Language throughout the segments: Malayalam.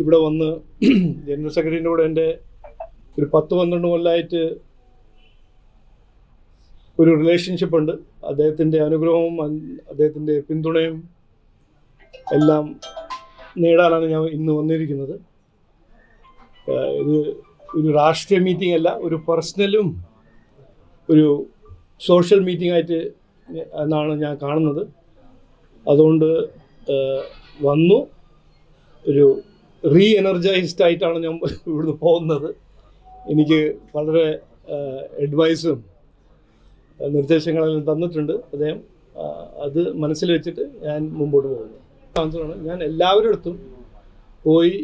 ഇവിടെ വന്ന് ജനറൽ സെക്രട്ടറിന്റെ കൂടെ എന്റെ ഒരു പത്ത് പന്ത്രണ്ട് കൊല്ലമായിട്ട് ഒരു റിലേഷൻഷിപ്പ് ഉണ്ട്. അദ്ദേഹത്തിന്റെ അനുഗ്രഹവും അദ്ദേഹത്തിന്റെ പിന്തുണയും എല്ലാം നേടാനാണ് ഞാൻ ഇന്ന് വന്നിരിക്കുന്നത്. ഇത് ഒരു രാഷ്ട്രീയ മീറ്റിംഗ് അല്ല ഒരു പേഴ്സണലും ഒരു സോഷ്യൽ മീറ്റിംഗ് ആയിട്ട് എന്നാണ് ഞാൻ കാണുന്നത്. അതുകൊണ്ട് വന്നു. ഒരു റീ എനർജൈസ്ഡ് ആയിട്ടാണ് ഞാൻ ഇവിടുന്ന് പോകുന്നത്. എനിക്ക് വളരെ അഡ്വൈസും നിർദ്ദേശങ്ങളെല്ലാം തന്നിട്ടുണ്ട്. അദ്ദേഹം അത് മനസ്സിൽ വെച്ചിട്ട് ഞാൻ മുമ്പോട്ട് പോകുന്നു. ആൻസറാണ് ഞാൻ എല്ലാവരുടെ അടുത്തും പോയി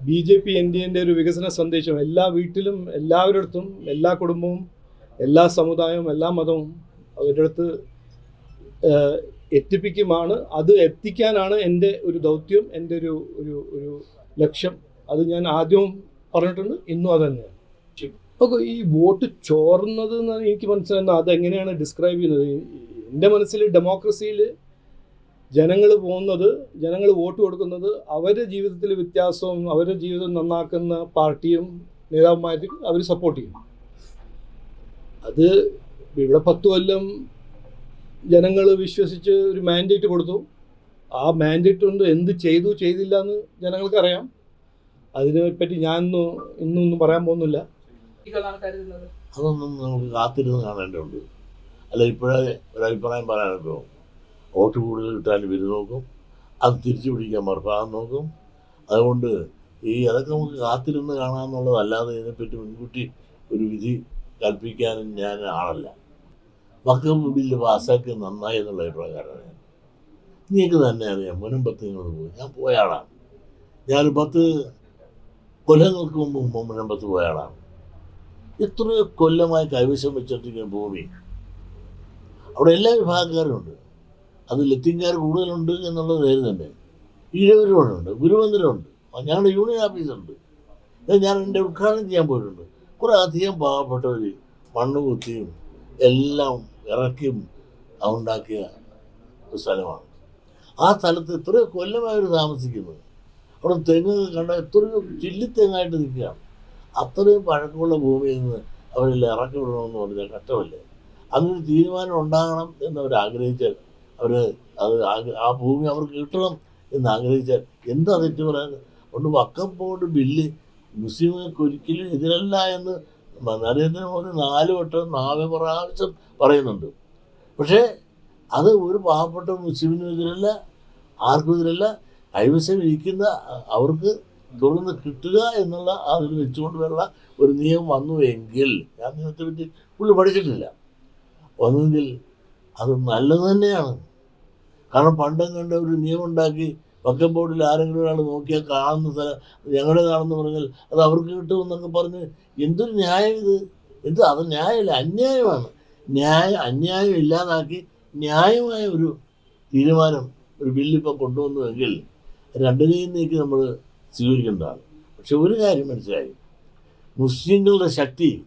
B J P N D എന്റെ ഒരു വികസന സന്ദേശം എല്ലാ വീട്ടിലും എല്ലാവരുടെ അടുത്തും എല്ലാ കുടുംബവും എല്ലാ സമുദായവും എല്ലാ മതവും അവരുടെ അടുത്ത് എത്തിപ്പിക്കുമാണ്. അത് എത്തിക്കാനാണ് എന്റെ ഒരു ദൗത്യം എന്റെ ഒരു ഒരു ഒരു ലക്ഷ്യം. അത് ഞാൻ ആദ്യവും പറഞ്ഞിട്ടുണ്ട് ഇന്നും അത് തന്നെയാണ്. അപ്പോൾ ഈ വോട്ട് ചോർന്നത് എന്ന് എനിക്ക് മനസ്സിലായിരുന്നു അതെങ്ങനെയാണ് ഡിസ്ക്രൈബ് ചെയ്യുന്നത്? എന്റെ മനസ്സിൽ ഡെമോക്രസിയിൽ ജനങ്ങൾ പോകുന്നത് ജനങ്ങൾ വോട്ട് കൊടുക്കുന്നത് അവരുടെ ജീവിതത്തിൽ വ്യത്യാസവും അവരുടെ ജീവിതം നന്നാക്കുന്ന പാർട്ടിയും നേതാവുമായിട്ട് അവർ സപ്പോർട്ട് ചെയ്യും. അത് ഇവിടെ പത്ത് കൊല്ലം ജനങ്ങൾ വിശ്വസിച്ച് ഒരു മാൻഡേറ്റ് കൊടുത്തു. ആ മാൻഡേറ്റ് കൊണ്ട് എന്ത് ചെയ്തു ചെയ്തില്ല എന്ന് ജനങ്ങൾക്കറിയാം അതിനെപ്പറ്റി ഞാനൊന്നും ഇന്നൊന്നും പറയാൻ പോകുന്നില്ല. അതൊന്നും നമുക്ക് കാത്തിരുന്ന് കാണേണ്ടതുണ്ട്. അല്ല ഇപ്പോഴേ ഒരു അഭിപ്രായം വോട്ട് കൂടുതൽ കിട്ടാൻ ഇവർ നോക്കും. അത് തിരിച്ചു പിടിക്കാൻ മറുഭാഗം നോക്കും. അതുകൊണ്ട് ഈ അതൊക്കെ നമുക്ക് കാത്തിരുന്ന് കാണാമെന്നുള്ളതല്ലാതെ ഇതിനെപ്പറ്റി മുൻകൂട്ടി ഒരു വിധി കൽപ്പിക്കാനും ഞാൻ ആളല്ല. വക്കഫ് ബില്ല് പാസ്സാക്കി നന്നായി എന്നുള്ള അഭിപ്രായക്കാരാണ് ഞാൻ. നീക്ക് തന്നെ അറിയാം മുനമ്പത്ത് നിങ്ങൾ പോയി. ഞാൻ പോയ ആളാണ്. ഞാൻ പത്ത് കൊല്ലങ്ങൾക്ക് മുമ്പ് മുനമ്പത്ത് പോയ ആളാണ്. എത്രയോ കൊല്ലമായി കൈവശം വെച്ചിട്ടിരിക്കുന്ന ഭൂമി അവിടെ എല്ലാ വിഭാഗക്കാരും ഉണ്ട് അത് ലത്തിൻകാർ കൂടുതലുണ്ട് എന്നുള്ളത് നേരം തന്നെ. ഈഴവരുമുണ്ട് ഗുരുമന്ദിരമുണ്ട്. ഞങ്ങളുടെ യൂണിയൻ ഓഫീസുണ്ട് ഞാൻ എന്റെ ഉദ്ഘാടനം ചെയ്യാൻ പോയിട്ടുണ്ട്. കുറേ അധികം പാവപ്പെട്ടവർ മണ്ണ് കുത്തിയും എല്ലാം ഇറക്കിയും ഉണ്ടാക്കിയ ഒരു സ്ഥലമാണ്. ആ സ്ഥലത്ത് എത്രയോ കൊല്ലമായി അവർ താമസിക്കുന്നത് അവിടെ തെങ്ങ് കണ്ട എത്രയോ ചില്ലിത്തെങ്ങായിട്ട് നിൽക്കുകയാണ്. അത്രയും പഴക്കമുള്ള ഭൂമിയിൽ നിന്ന് അവരിൽ ഇറക്കി വിടണമെന്ന് പറഞ്ഞാൽ കഷ്ടമല്ലേ അങ്ങനൊരു തീരുമാനം ഉണ്ടാകണം എന്ന് അവർ ആഗ്രഹിച്ചാൽ അവർ അത് ആ ഭൂമി അവർക്ക് കിട്ടണം എന്ന് ആഗ്രഹിച്ചാൽ എന്താ തെറ്റ് പറയാൻ? അതുകൊണ്ട് വക്കം ബോർഡ് ബില്ല് മുസ്ലിങ്ങൾക്ക് ഒരിക്കലും എതിരല്ല എന്ന് നരേന്ദ്രമോദി നാല് വട്ടം നാല് പ്രാവശ്യം പറയുന്നുണ്ട്. പക്ഷേ അത് ഒരു പാവപ്പെട്ട മുസ്ലിമിനും എതിരല്ല ആർക്കും എതിരല്ല കൈവശം ഇരിക്കുന്ന അവർക്ക് തുടർന്ന് കിട്ടുക എന്നുള്ള അതിൽ വെച്ചുകൊണ്ടുള്ള ഒരു നിയമം വന്നു എങ്കിൽ ഞാൻ നിയമത്തെ പറ്റി പുള്ളി പഠിച്ചിട്ടില്ല. വന്നെങ്കിൽ അത് നല്ലത് തന്നെയാണ്. കാരണം പണ്ടും കണ്ട ഒരു നിയമം ഉണ്ടാക്കി വക്കം ബോർഡിൽ ആരെങ്കിലും ഒരാൾ നോക്കിയാൽ കാണുന്ന സ്ഥലം ഞങ്ങളുടേതാണെന്ന് പറഞ്ഞാൽ അത് അവർക്ക് കിട്ടുമെന്നൊക്കെ പറഞ്ഞ് എന്തൊരു ന്യായം ഇത്? എന്ത്? അത് ന്യായമല്ല അന്യായമാണ്. ന്യായം അന്യായം ഇല്ലാതാക്കി ന്യായമായ ഒരു തീരുമാനം ഒരു ബില്ലിപ്പോൾ കൊണ്ടുവന്നുവെങ്കിൽ രണ്ട് കൈയിൽ നീക്കി നമ്മൾ സ്വീകരിക്കേണ്ടതാണ്. പക്ഷെ ഒരു കാര്യം മനസ്സിലായി. മുസ്ലിങ്ങളുടെ ശക്തി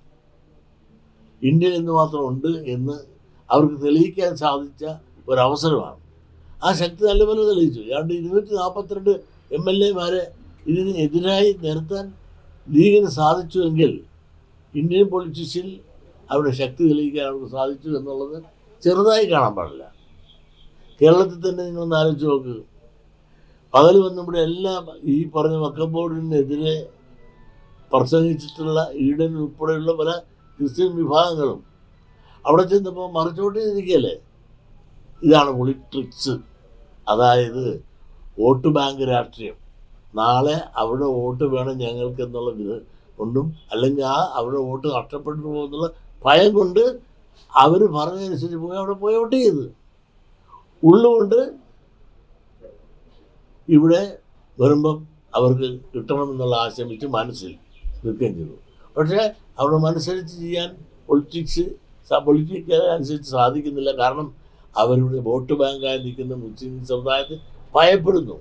ഇന്ത്യയിൽ നിന്ന് മാത്രം ഉണ്ട് എന്ന് അവർക്ക് തെളിയിക്കാൻ സാധിച്ച ഒരവസരമാണ്. ആ ശക്തി നല്ലപോലെ തെളിയിച്ചു. ഏതാണ്ട് ഇരുന്നൂറ്റി നാൽപ്പത്തിരണ്ട് എം എൽ എമാരെ ഇതിന് എതിരായി നിർത്താൻ ലീഗിന് സാധിച്ചുവെങ്കിൽ ഇന്ത്യൻ പൊളിറ്റിക്സിൽ അവരുടെ ശക്തി തെളിയിക്കാൻ അവർക്ക് സാധിച്ചു എന്നുള്ളത് ചെറുതായി കാണാൻ പാടില്ല. കേരളത്തിൽ തന്നെ നിങ്ങൾ ആലോചിച്ച് നോക്ക്. പകൽ വന്ന് ഇവിടെ എല്ലാ ഈ പറഞ്ഞ വക്കം ബോർഡിനെതിരെ പ്രസംഗിച്ചിട്ടുള്ള ഈഡൻ ഉൾപ്പെടെയുള്ള പല ക്രിസ്ത്യൻ വിഭാഗങ്ങളും അവിടെ ചെന്നപ്പോൾ മറിച്ചോട്ടി ഇരിക്കുകയല്ലേ ഇതാണ് പൊളിട്രിക്സ് അതായത് വോട്ട് ബാങ്ക് രാഷ്ട്രീയം. നാളെ അവിടെ വോട്ട് വേണം ഞങ്ങൾക്ക് എന്നുള്ള ഇത് കൊണ്ടും അല്ലെങ്കിൽ ആ അവിടെ വോട്ട് നഷ്ടപ്പെട്ടു പോകുന്നുള്ള ഭയം കൊണ്ട് അവർ പറഞ്ഞതനുസരിച്ച് പോയി അവിടെ പോയി വോട്ട് ചെയ്ത്. ഉള്ളുകൊണ്ട് ഇവിടെ വരുമ്പം അവർക്ക് കിട്ടണമെന്നുള്ള ആശയം വെച്ച് മനസ്സിൽ നിൽക്കുകയും ചെയ്തു. പക്ഷേ അവിടെ മനസ്സരിച്ച് ചെയ്യാൻ പൊളിറ്റിക്സ് പൊളിറ്റിക്സ് അനുസരിച്ച് സാധിക്കുന്നില്ല. കാരണം അവരുടെ വോട്ട് ബാങ്കായി നിൽക്കുന്ന മുസ്ലിം സമുദായത്തെ ഭയപ്പെടുന്നു.